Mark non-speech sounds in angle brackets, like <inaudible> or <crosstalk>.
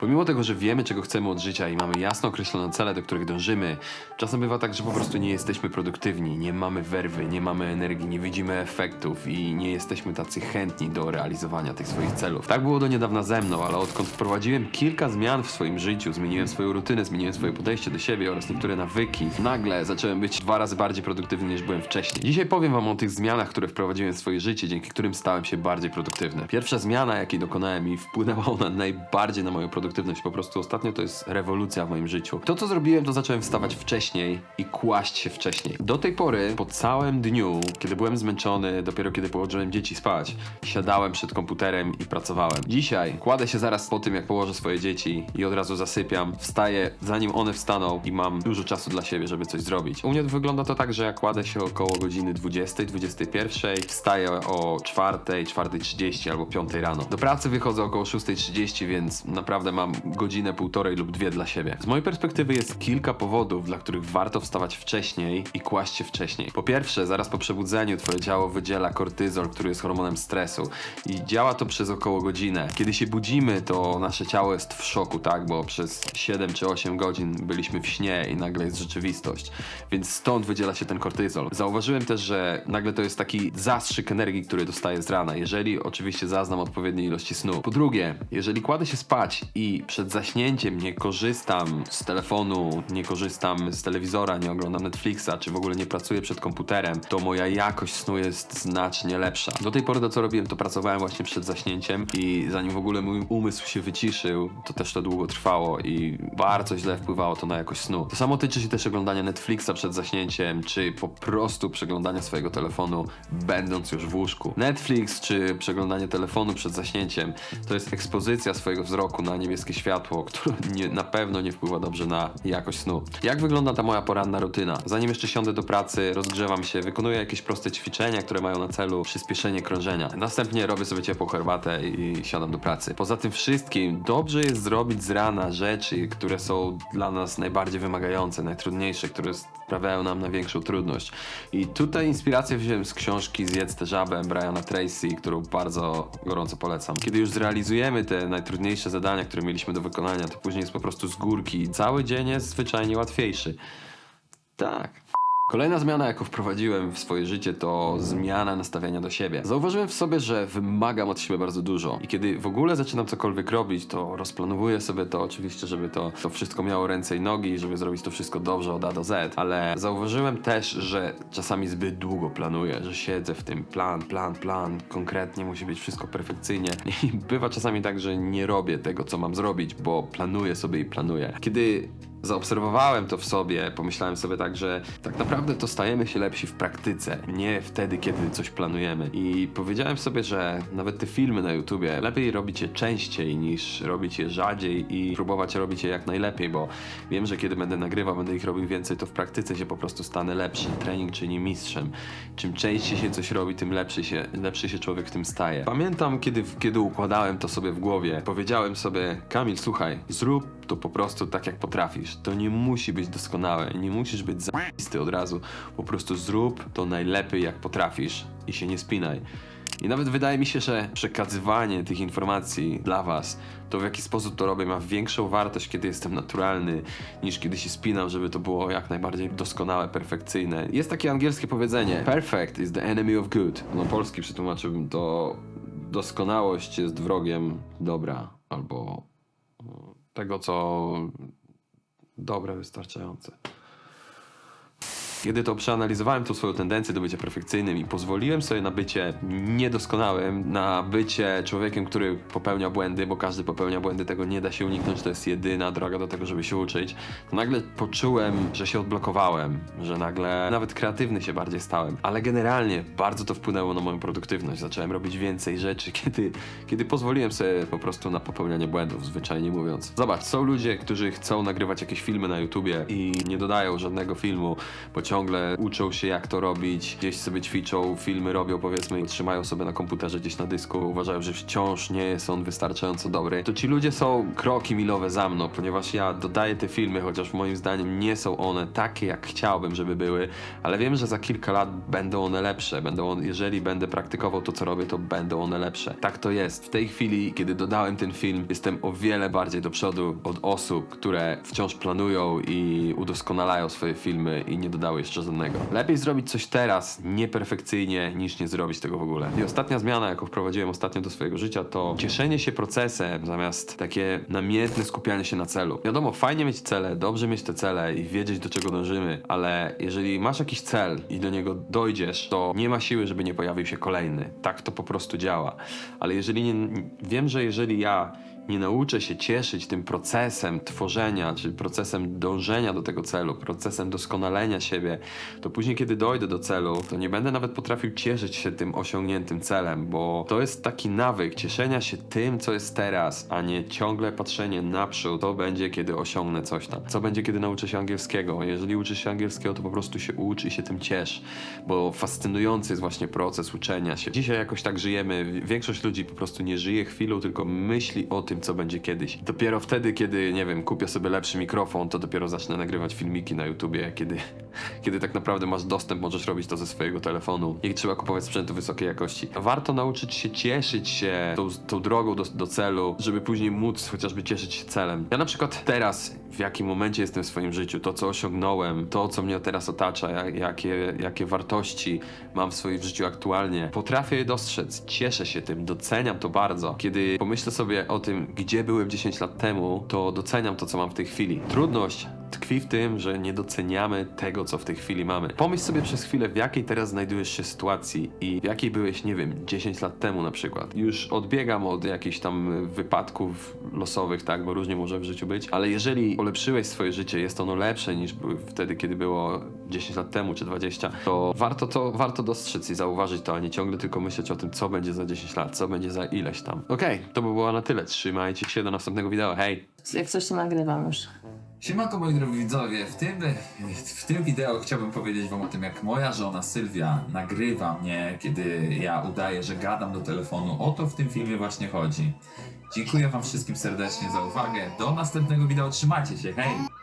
Pomimo tego, że wiemy, czego chcemy od życia i mamy jasno określone cele, do których dążymy, czasem bywa tak, że po prostu nie jesteśmy produktywni, nie mamy werwy, nie mamy energii, nie widzimy efektów i nie jesteśmy tacy chętni do realizowania tych swoich celów. Tak było do niedawna ze mną, ale odkąd wprowadziłem kilka zmian w swoim życiu, zmieniłem swoją rutynę, zmieniłem swoje podejście do siebie oraz niektóre nawyki, nagle zacząłem być dwa razy bardziej produktywny niż byłem wcześniej. Dzisiaj powiem wam o tych zmianach, które wprowadziłem w swoje życie, dzięki którym stałem się bardziej produktywny. Pierwsza zmiana, jakiej dokonałem i wpłynęła ona najbardziej na moją produktywność po prostu ostatnio, to jest rewolucja w moim życiu. To, co zrobiłem, to zacząłem wstawać wcześniej i kłaść się wcześniej. Do tej pory, po całym dniu, kiedy byłem zmęczony, dopiero kiedy położyłem dzieci spać, siadałem przed komputerem i pracowałem. Dzisiaj kładę się zaraz po tym, jak położę swoje dzieci i od razu zasypiam. Wstaję, zanim one wstaną i mam dużo czasu dla siebie, żeby coś zrobić. U mnie wygląda to tak, że ja kładę się około godziny 20, 21, wstaję o 4, 4.30 albo 5 rano. Do pracy wychodzę około 6.30, więc naprawdę mam godzinę, półtorej lub dwie dla siebie. Z mojej perspektywy jest kilka powodów, dla których warto wstawać wcześniej i kłaść się wcześniej. Po pierwsze, zaraz po przebudzeniu twoje ciało wydziela kortyzol, który jest hormonem stresu i działa to przez około godzinę. Kiedy się budzimy, to nasze ciało jest w szoku, tak? Bo przez 7 czy 8 godzin byliśmy w śnie i nagle jest rzeczywistość. Więc stąd wydziela się ten kortyzol. Zauważyłem też, że nagle to jest taki zastrzyk energii, który dostaję z rana, jeżeli oczywiście zaznam odpowiedniej ilości snu. Po drugie, jeżeli kładę się spać i przed zaśnięciem nie korzystam z telefonu, nie korzystam z telewizora, nie oglądam Netflixa, czy w ogóle nie pracuję przed komputerem, to moja jakość snu jest znacznie lepsza. Do tej pory to co robiłem, to pracowałem właśnie przed zaśnięciem i zanim w ogóle mój umysł się wyciszył, to też to długo trwało i bardzo źle wpływało to na jakość snu. To samo tyczy się też oglądania Netflixa przed zaśnięciem, czy po prostu przeglądania swojego telefonu, będąc już w łóżku. Netflix czy przeglądanie telefonu przed zaśnięciem to jest ekspozycja swojego wzroku na niebieskie światło, które nie, na pewno nie wpływa dobrze na jakość snu. Jak wygląda ta moja poranna rutyna? Zanim jeszcze siądę do pracy, rozgrzewam się, wykonuję jakieś proste ćwiczenia, które mają na celu przyspieszenie krążenia. Następnie robię sobie ciepłą herbatę i siadam do pracy. Poza tym wszystkim dobrze jest zrobić z rana rzeczy, które są dla nas najbardziej wymagające, najtrudniejsze, które sprawiają nam największą trudność. I tutaj inspirację wziąłem z książki Zjedz tę żabę Briana Tracy, którą bardzo gorąco polecam. Kiedy już zrealizujemy te najtrudniejsze zadania, które mieliśmy do wykonania, to później jest po prostu z górki. Cały dzień jest zwyczajnie łatwiejszy. Tak. Kolejna zmiana, jaką wprowadziłem w swoje życie, to zmiana nastawienia do siebie. Zauważyłem w sobie, że wymagam od siebie bardzo dużo. I kiedy w ogóle zaczynam cokolwiek robić, to rozplanowuję sobie to oczywiście, żeby to, to wszystko miało ręce i nogi, żeby zrobić to wszystko dobrze od A do Z. Ale zauważyłem też, że czasami zbyt długo planuję, że siedzę w tym plan, plan, plan, konkretnie musi być wszystko perfekcyjnie. <laughs> I bywa czasami tak, że nie robię tego, co mam zrobić, bo planuję sobie i planuję. Kiedy Zaobserwowałem to w sobie, pomyślałem sobie tak, że tak naprawdę to stajemy się lepsi w praktyce, nie wtedy, kiedy coś planujemy. I powiedziałem sobie, że nawet te filmy na YouTubie lepiej robić je częściej niż robić je rzadziej i próbować robić je jak najlepiej, bo wiem, że kiedy będę nagrywał, będę ich robił więcej, to w praktyce się po prostu stanę lepszy. Trening czyni mistrzem. Czym częściej się coś robi, tym lepszy się, lepszy się człowiek w tym staje. Pamiętam, kiedy, kiedy układałem to sobie w głowie, powiedziałem sobie, Kamil, słuchaj, zrób to po prostu tak, jak potrafisz. To nie musi być doskonałe, nie musisz być zajisty od razu. Po prostu zrób to najlepiej, jak potrafisz i się nie spinaj. I nawet wydaje mi się, że przekazywanie tych informacji dla Was, to w jaki sposób to robię, ma większą wartość, kiedy jestem naturalny, niż kiedy się spinam, żeby to było jak najbardziej doskonałe, perfekcyjne. Jest takie angielskie powiedzenie: Perfect is the enemy of good. No, polski przetłumaczyłbym to: doskonałość jest wrogiem dobra, albo tego, co dobre, wystarczające. Kiedy to przeanalizowałem tą swoją tendencję do bycia perfekcyjnym i pozwoliłem sobie na bycie niedoskonałym, na bycie człowiekiem, który popełnia błędy, bo każdy popełnia błędy, tego nie da się uniknąć, to jest jedyna droga do tego, żeby się uczyć, to nagle poczułem, że się odblokowałem, że nagle nawet kreatywny się bardziej stałem. Ale generalnie bardzo to wpłynęło na moją produktywność. Zacząłem robić więcej rzeczy, <laughs> kiedy, kiedy pozwoliłem sobie po prostu na popełnianie błędów, zwyczajnie mówiąc. Zobacz, są ludzie, którzy chcą nagrywać jakieś filmy na YouTubie i nie dodają żadnego filmu, bo ciągle uczą się jak to robić, gdzieś sobie ćwiczą, filmy robią powiedzmy i trzymają sobie na komputerze gdzieś na dysku, uważają, że wciąż nie jest on wystarczająco dobry, to ci ludzie są kroki milowe za mną, ponieważ ja dodaję te filmy, chociaż moim zdaniem nie są one takie jak chciałbym, żeby były, ale wiem, że za kilka lat będą one lepsze, będą on, jeżeli będę praktykował to co robię, to będą one lepsze. Tak to jest. W tej chwili, kiedy dodałem ten film, jestem o wiele bardziej do przodu od osób, które wciąż planują i udoskonalają swoje filmy i nie dodały jeszcze żadnego. Lepiej zrobić coś teraz, nieperfekcyjnie, niż nie zrobić tego w ogóle. I ostatnia zmiana, jaką wprowadziłem ostatnio do swojego życia, to cieszenie się procesem zamiast takie namiętne skupianie się na celu. Wiadomo, fajnie mieć cele, dobrze mieć te cele i wiedzieć do czego dążymy, ale jeżeli masz jakiś cel i do niego dojdziesz, to nie ma siły, żeby nie pojawił się kolejny. Tak to po prostu działa. Ale jeżeli nie, wiem, że jeżeli ja nie nauczę się cieszyć tym procesem tworzenia, czy procesem dążenia do tego celu, procesem doskonalenia siebie, to później, kiedy dojdę do celu, to nie będę nawet potrafił cieszyć się tym osiągniętym celem, bo to jest taki nawyk cieszenia się tym, co jest teraz, a nie ciągle patrzenie naprzód, co będzie, kiedy osiągnę coś tam. Co będzie, kiedy nauczę się angielskiego. Jeżeli uczysz się angielskiego, to po prostu się ucz i się tym ciesz, bo fascynujący jest właśnie proces uczenia się. Dzisiaj jakoś tak żyjemy, większość ludzi po prostu nie żyje chwilą, tylko myśli o tym, co będzie kiedyś. Dopiero wtedy, kiedy, nie wiem, kupię sobie lepszy mikrofon, to dopiero zacznę nagrywać filmiki na YouTubie, kiedy, kiedy tak naprawdę masz dostęp, możesz robić to ze swojego telefonu. Nie trzeba kupować sprzętu wysokiej jakości. Warto nauczyć się cieszyć się tą, tą drogą do, do celu, żeby później móc chociażby cieszyć się celem. Ja na przykład teraz, w jakim momencie jestem w swoim życiu, to co osiągnąłem, to co mnie teraz otacza, jak, jakie, jakie wartości mam w swoim życiu aktualnie, potrafię je dostrzec, cieszę się tym, doceniam to bardzo. Kiedy pomyślę sobie o tym, gdzie byłem 10 lat temu, to doceniam to, co mam w tej chwili. Trudność tkwi w tym, że nie doceniamy tego, co w tej chwili mamy. Pomyśl sobie przez chwilę, w jakiej teraz znajdujesz się sytuacji i w jakiej byłeś, nie wiem, 10 lat temu na przykład. Już odbiegam od jakichś tam wypadków losowych, tak, bo różnie może w życiu być, ale jeżeli polepszyłeś swoje życie, jest ono lepsze niż wtedy, kiedy było 10 lat temu czy 20, to warto to, warto dostrzec i zauważyć to, a nie ciągle tylko myśleć o tym, co będzie za 10 lat, co będzie za ileś tam. Okej, to by było na tyle. Trzymajcie się do następnego wideo. Hej! Jak coś to nagrywam już. Siemanko moi drodzy widzowie, w tym, w tym wideo chciałbym powiedzieć wam o tym, jak moja żona Sylwia nagrywa mnie, kiedy ja udaję, że gadam do telefonu. O to w tym filmie właśnie chodzi. Dziękuję wam wszystkim serdecznie za uwagę. Do następnego wideo, trzymajcie się, hej!